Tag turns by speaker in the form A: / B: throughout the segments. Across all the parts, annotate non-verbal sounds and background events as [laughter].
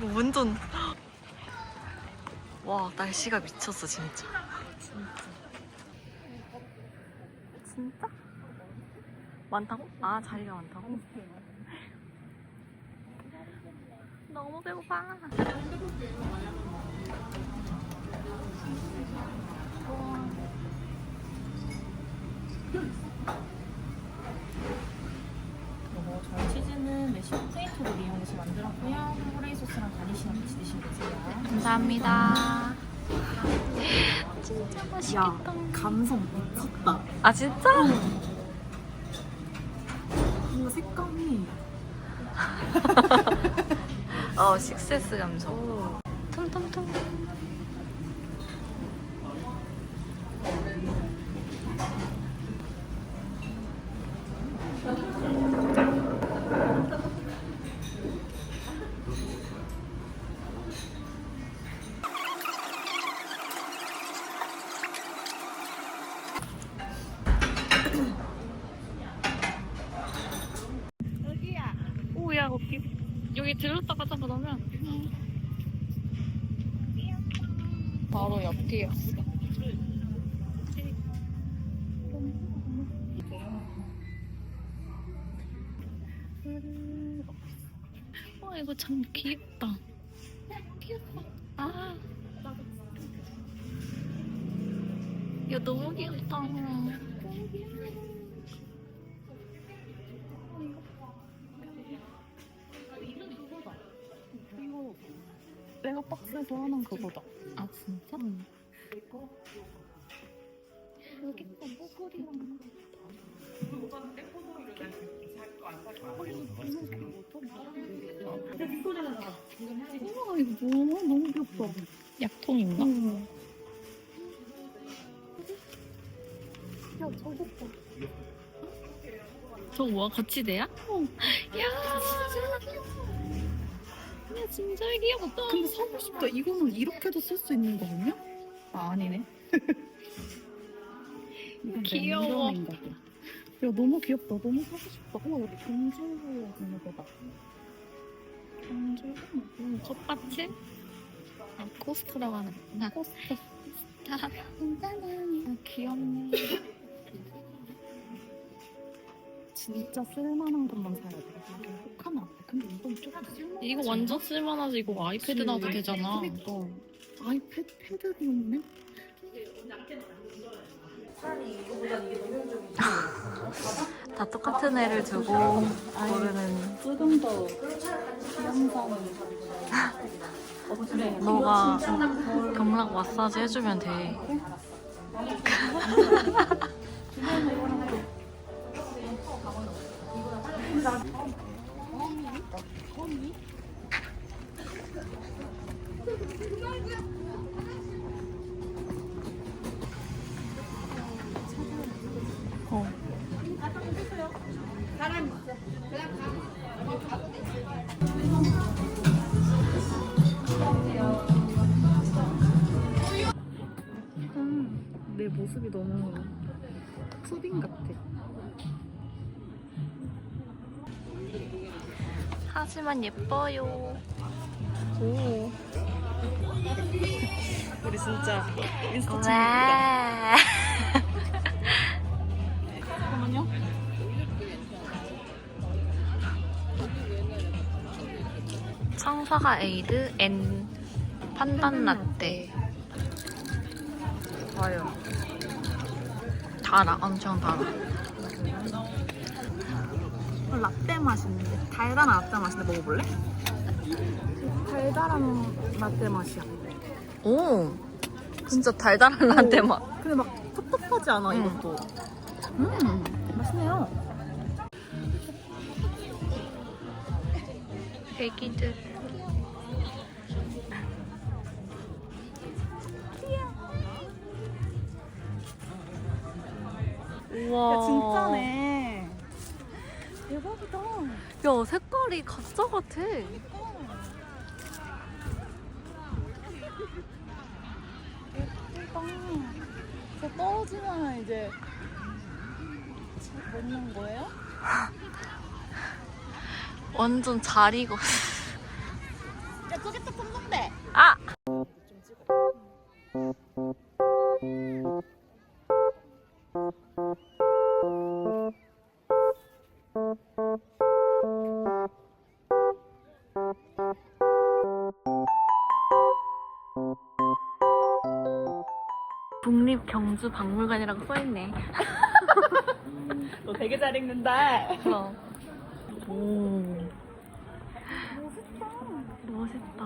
A: 이거
B: 완전 와 날씨가 미쳤어 진짜. 진짜? 많다고? 아 자리가 많다고? 너무 배고파.
A: 이거 저희 치즈는 메쉬 포테이토를 이용해서 만들었고요. 후레이 소스랑 가니쉬랑 같이 드시면 되세요.
B: 감사합니다. 진짜 맛있겠다.
A: 감성 미쳤다.
B: 아 진짜?
A: 이거 색감이 [laughs]
B: 어 식세스 감성. tumtumtum. 여기야. 이거 참 귀엽다. 귀엽다. 아. 이거 너무 귀엽다.
A: 내가 박스에서 하는 그거다.
B: 아 진짜?
A: 여기 또 뽀글이랑 우와 이거 너무 너무 귀엽다.
B: 약통인가?
A: 응. 야 저것도
B: 저거 뭐야? 거치대야?
A: 어.
B: 야야 진짜 귀엽다.
A: 근데 사고 싶다. 이거는 이렇게도 쓸 수 있는 거군요? 아 아니네. [laughs] 이건
B: 귀여워.
A: 랜덤인가 봐. 야 너무 귀엽다. 너무 사고 싶다. 우와 여기 경주로 있는 거다. 경주
B: 음, 컵받침? 아, 코스트라고 하는구나.
A: 포스터.
B: 아, 귀엽네.
A: 진짜 쓸만한 것만 사야 돼. 이게 안 돼. 근데 이건 조금 쓸만하지
B: 이거 완전 쓸만하지. 이거 아이패드 나도 되잖아.
A: 그러니까 아이패드 패드도 없네.
B: 다 똑같은 애를 두고 고르는
A: 조금 더 어떻게 [laughs]
B: 너가 경락 마사지 해주면 돼. [laughs] [laughs] 하지만 예뻐요. 오.
A: 우리 진짜 인스타
B: 와.
A: 잠깐만요.
B: 청사가 에이드 앤 판단 라떼.
A: 과연
B: 달아, 엄청 달아.
A: 라떼 맛인데 달달한 라떼 맛인데 먹어볼래? 달달한 라떼 맛이야.
B: 오. 진짜 달달한 라떼 맛.
A: 근데 막 텁텁하지 않아
B: 응.
A: 이것도. 음 맛있네요.
B: 애기들. 우와.
A: 야 진짜네. 대박이다.
B: 야, 색깔이 가짜 같아.
A: 예쁘다. 저 떨어지면 이제 먹는 거예요?
B: 완전 잘 익었어. 국립경주박물관이라고 써있네. [laughs]
A: 너 되게 잘 읽는다.
B: 그럼. 오. 멋있다.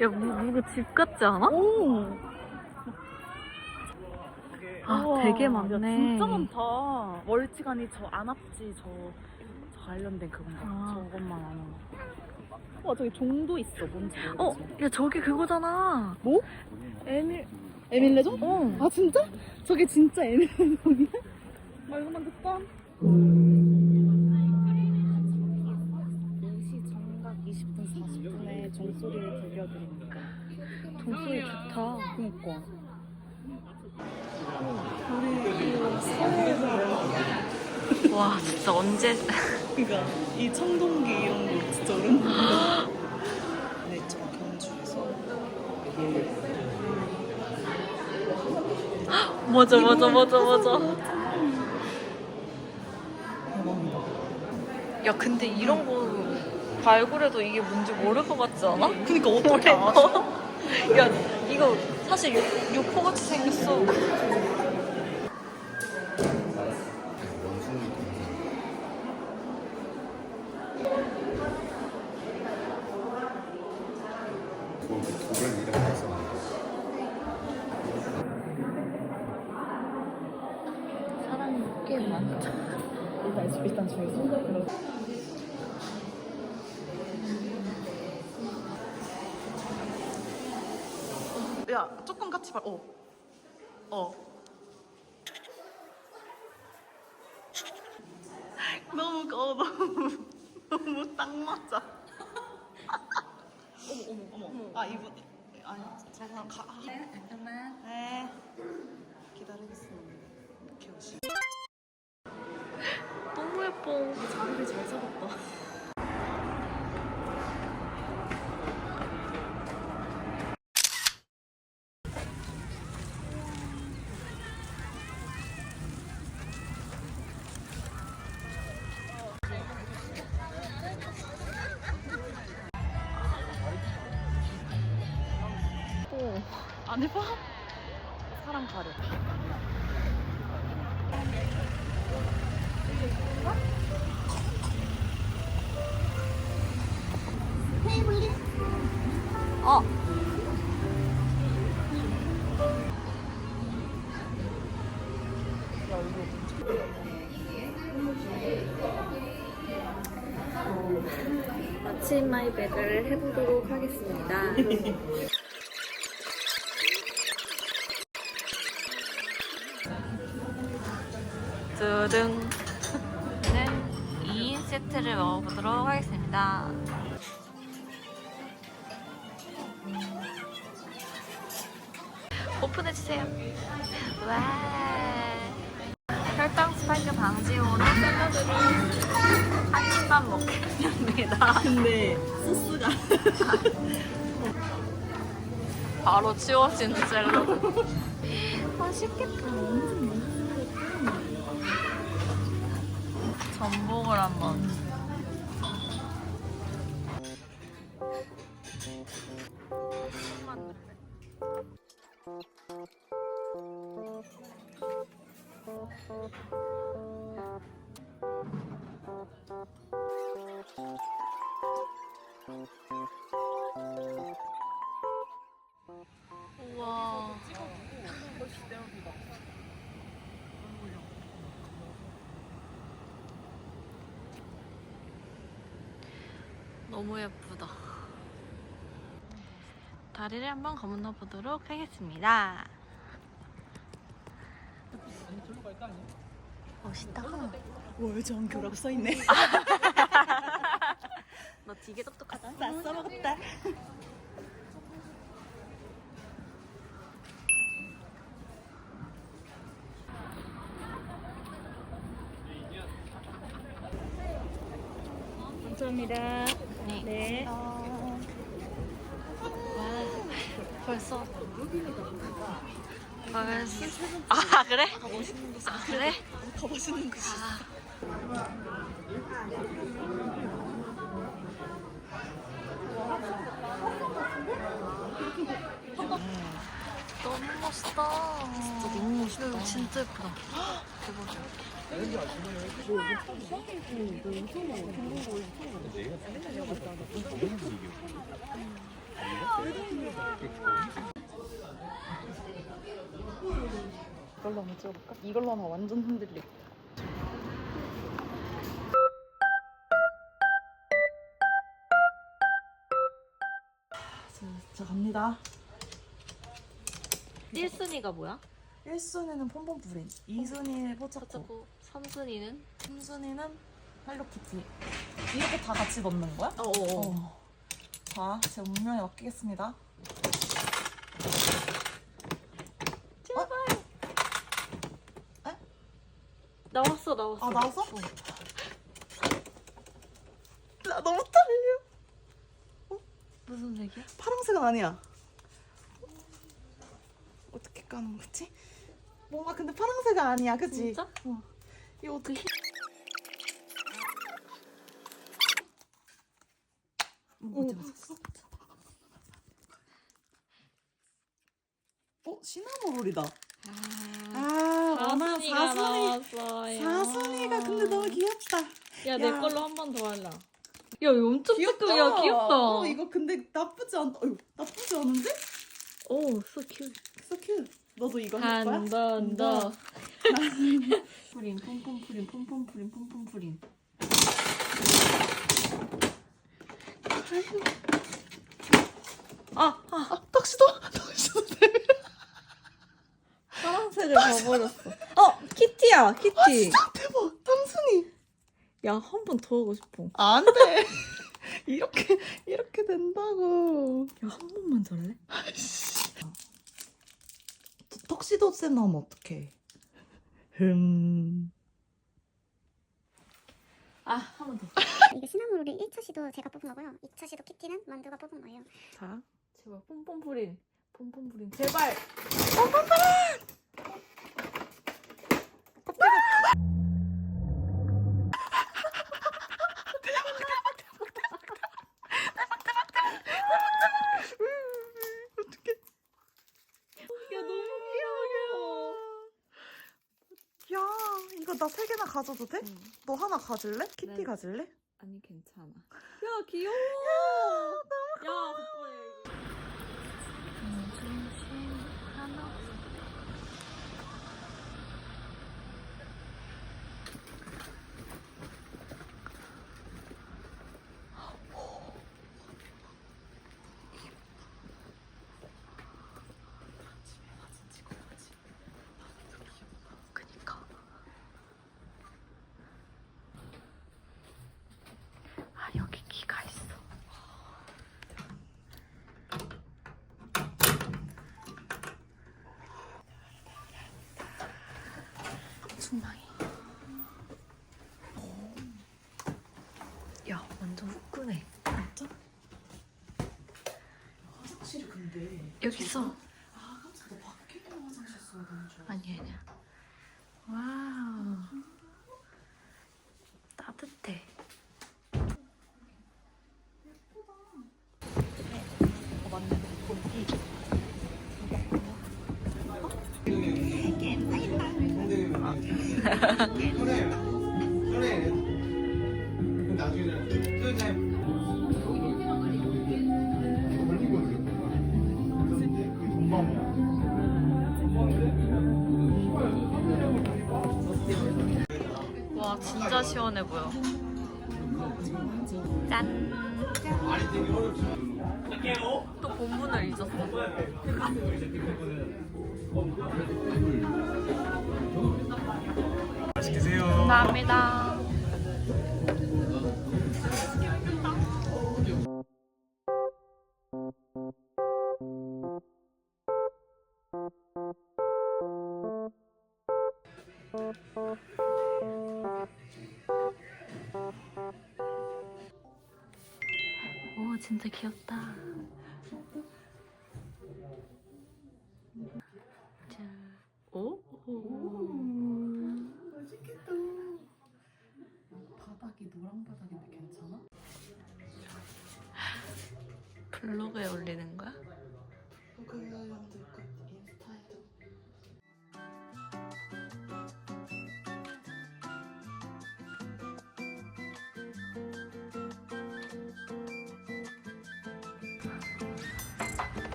B: 야, 뭐, 뭔가 집 같지 않아?
A: 오.
B: 아,
A: 우와,
B: 되게
A: 야,
B: 많네.
A: 진짜 많다. 월치관이 저 안압지 저, 저 관련된 그건가?
B: 아.
A: 저것만 아는. 와 저기 종도 있어. 뭔지
B: 어,
A: 모르지.
B: 야, 저기 그거잖아.
A: 뭐?
B: 에밀.
A: 에밀레종?
B: 어.
A: 아 진짜? 저게 진짜 에밀레종이야? 말고만 듣다. 4시 정각 20분 40분에 종소리를 들려드립니다.
B: 동소리 좋다.
A: 그니까. 우리 이 서해에서
B: 와, 진짜 언제.
A: 그니까 이 청동기 이런 거 진짜 오랜만이다. [gasps] 네, 저 경주에서
B: 맞아, 맞아, 맞아, 맞아. 야, 근데 이런 거 발굴해도 이게 뭔지 모를 것 같지 않아?
A: 그니까 어떻게 알아?
B: 야, 이거 사실 육, 육포같이 생겼어.
C: 돌을 이렇게 해서
B: 사람이 꽤 많다.
A: 일단 일단 저희 손으로 야 조금 같이 봐. 어. 어. 안 해봐? 사람 가려.
B: 어. 아침 마이백을 해보도록 하겠습니다. [laughs] 두둥. [laughs] 는 2인 세트를 먹어보도록 하겠습니다. 오픈해주세요. 와. 혈당 스파이크 방지용으로 샐러드를 한 입만 먹겠습니다.
A: 근데 소스가 [laughs]
B: 바로 치워지는 샐러드. 맛있겠다. 전복을 한번. 너무 예쁘다. 다리를 한번 건너 보도록 하겠습니다. 멋있다.
A: 월정 교락 써있네. [laughs]
B: 너 되게 똑똑하다.
A: 나 써먹었다.
B: 감사합니다. 네.
A: 네.
B: 와, 벌써. 벌써. 아, 그래? 아, 그래?
A: 가보시는 곳이
B: 아. 너무 멋있다. 진짜 너무 멋있다. 진짜 예쁘다. 대박이야.
A: 이걸로 한번 찍어볼까? 이걸로 하면 완전 흔들리고. 자, 갑니다.
B: 1순위가 뭐야?
A: 1순위는 폼폼프린, 2순위는 포차코,
B: 어쩌고 3순위는?
A: 3순위는 헬로키티. 이렇게 다 같이 넣는 거야?
B: 어어어.
A: 어. 자, 제 운명에 맡기겠습니다. 제발.
B: 나왔어, 나왔어.
A: 아, 나왔어? 나 너무 떨려.
B: 무슨 색이야?
A: 파란색은 아니야. 어떻게 까는 거지? 뭔가 근데 파란색은 아니야, 그치?
B: 진짜?
A: 어. 이거 어떻게? 뭐? 어, 시나모롤이다. 아, 아마 사순이.
B: 나왔어요.
A: 사순이가 근데 너무 귀엽다.
B: 야, 내
A: 야.
B: 걸로 한 번 더 할라. 야, 이거 엄청 조금, 야, 귀엽다.
A: 어, 이거 근데 나쁘지 않다. 어휴, 나쁘지 않은데?
B: 오, so cute.
A: So cute. 너도 이거 할 거야?
B: 한번 더.
A: 프린 폼폼 프린 폼폼 프린 폼폼 프린.
B: 아, 아,
A: 아, 턱시도 턱시도
B: 파란색을 봐버렸어. 어, 키티야, 키티.
A: 진짜 대박. 탐순이.
B: 야, 한 번 더 하고 싶어.
A: 안 돼. [laughs] 이렇게 이렇게 된다고.
B: 야, 한 번만 더 할래?
A: 턱시도 쌤 나오면 어떡해? 흠.
B: 아, 한 번 더. [laughs]
D: 이게 시나모롤이 1차 시도 제가 뽑은 거고요. 2차 시도 키티는 만두가 뽑은 거예요.
B: 자, 제발, 폼폼프린. 폼폼프린. 제발.
A: 어떡해.
B: 야, 너무 귀여워.
A: 야, 이거 나 세 개나 가져도 돼?
B: 응.
A: 너 하나 가질래? 키티
B: 네.
A: 가질래?
B: 아니, 괜찮아. 야, 귀여워. 야, 너무 뽀뽀해. 하나. 그니까. 아, 여기 키가 있어. 충망이. 야, 완전 후끈해.
A: 진짜? 화장실이 근데
B: 여기 있어.
A: 아 깜짝 너 밖에 있는 화장실 써야 되는 줄 알았어.
B: 아니, 아니야. 와 와, 진짜 시원해 보여. 짠. 감사합니다.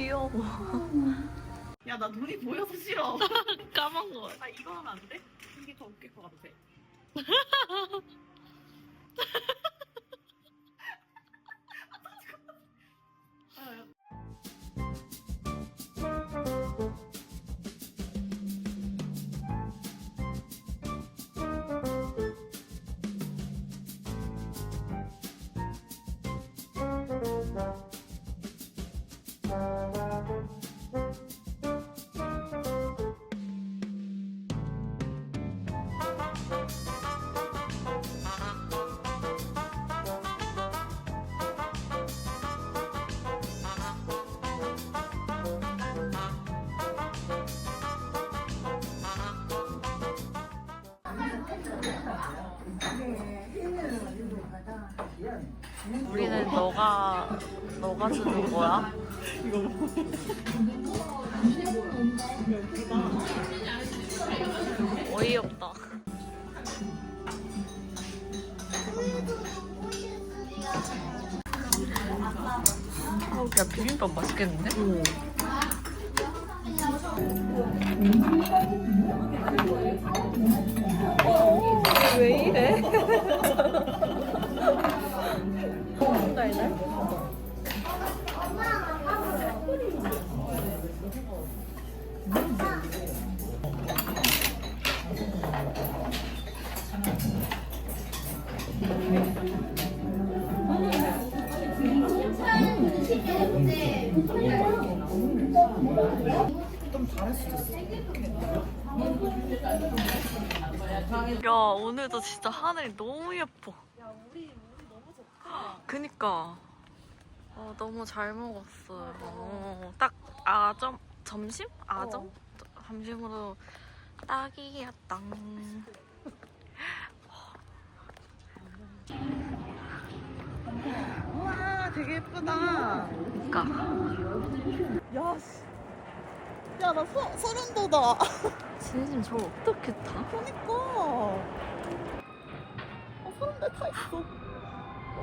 B: 귀여워.
A: 야, 나 눈이 보여서 싫어. [laughs]
B: 까만 거.
A: 아, 이거 하면 안 돼?
B: 우리는 너가 너가 주는 거야? 어이없다. 어, 야 비빔밥 맛있겠는데?
A: 왜
B: 하늘이 너무 예뻐.
A: 야, 우리 우리 너무 좋다.
B: 그니까 어, 너무 잘 먹었어요. 어, 딱 아점 점심 아점
A: 어.
B: 점심으로 딱이었다.
A: 우와, 되게 예쁘다.
B: 그니까
A: 야, 씨. 야, 나 소, 소름 돋아.
B: 진심 저 어떻게 타?
A: 그니까. 어, 소름 돋아 있어.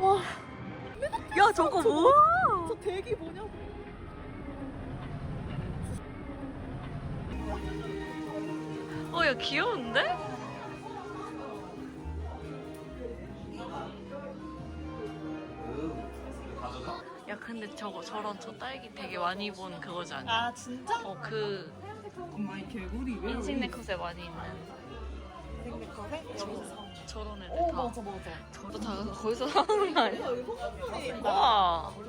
A: 와,
B: 야 저거 뭐야?
A: 저 대기 뭐냐고.
B: 어 야 귀여운데? 야 근데 저거 저런 저 딸기 되게 많이 본 그거지 않냐?
A: 아, 진짜?
B: 어 그
A: 엄마 이 개구리 왜
B: 인식 네컷에 많이 있는
A: 생각하네? 여기서.
B: 저런 애들
A: 어,
B: 다
A: 맞아, 맞아.
B: 저도 다 거기서 [laughs] 하는 거 아니야? 와 [laughs]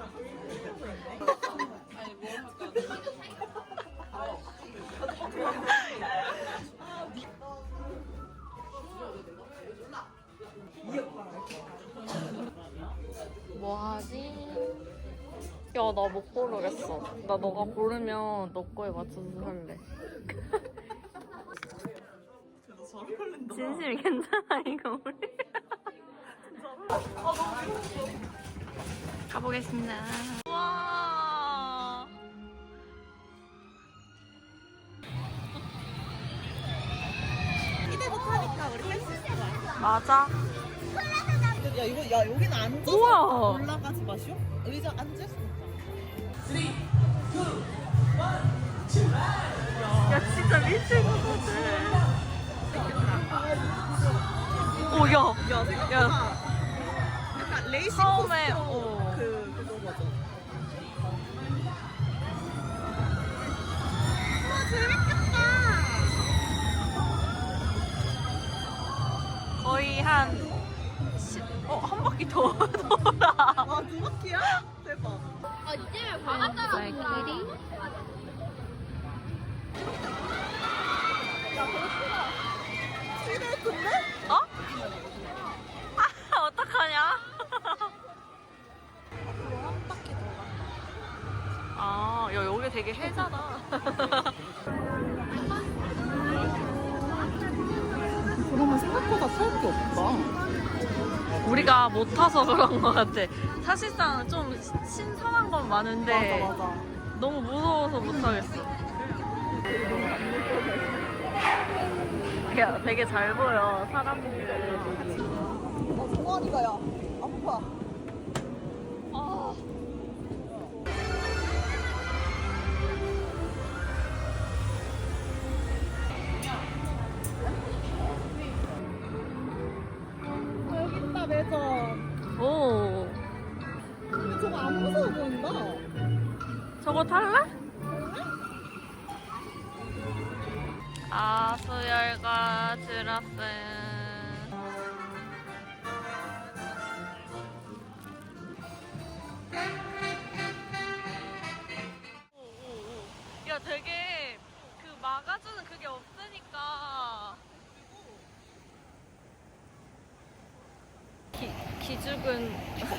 B: 뭐하지? 야 나 못 고르겠어 나 너가 고르면 너 거에 맞춰서 살래 [laughs]
A: 잘 어울린다.
B: 진실 괜찮아 이거 우리 가보겠습니다 와
A: 이때부터 하니까 우리 할수 있을
B: 맞아
A: 야 이거 야 여기는 앉아서
B: 우와.
A: 올라가지 마시오. 의자 앉을 수 있다. 야 진짜 미칠 것 같아 오, 야. 야, 생각보다
B: 야.
A: 약간 레이싱
B: 처음에, 어.
A: 그, 그거 맞아.
B: 거의 한, 시... 어, 한 바퀴 더 [laughs] 돌아.
A: 와, 두 바퀴야? 대박.
B: 아,
A: 이제 바닷가 같구나.
B: 어? 아, [laughs] 어떡하냐?
A: 한 바퀴 더 간다.
B: 아, 야, 여기 되게 해자다.
A: 그러면 생각보다 탈게 없다.
B: 우리가 못 타서 그런 것 같아. 사실상 좀 시- 신선한 건 많은데
A: 맞아 맞아.
B: 너무 무서워서 못 하겠어. 야, 되게 잘 보여, 사람들.
A: 어 종아리가 야 아파.
B: 아.
A: 아, 여기 있다 매점.
B: 오,
A: 저거 안 무서워 보인다.
B: 저거 탈래? 아수열과 드라스. 야, 되게 그 막아주는 그게 없으니까. 기, 기죽은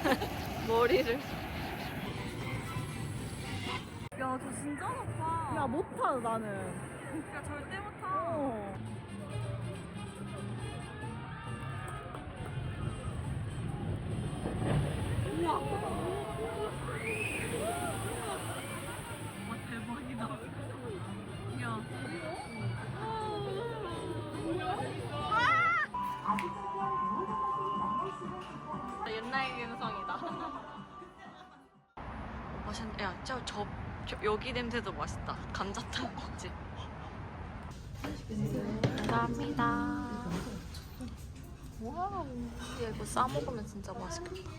B: [laughs] 머리를. 야, 저 진짜 높아.
A: 야 못타 나는.
B: 야, 절대 못 타.
A: 어.
B: 와, 대박이다. 야. 아! 옛날 감성이다. 맛있, 야, 저, 저, 저, 여기 냄새도 맛있다. 감자탕 먹지. 감사합니다. 와우. 야, 이거 싸 먹으면 진짜 맛있겠다.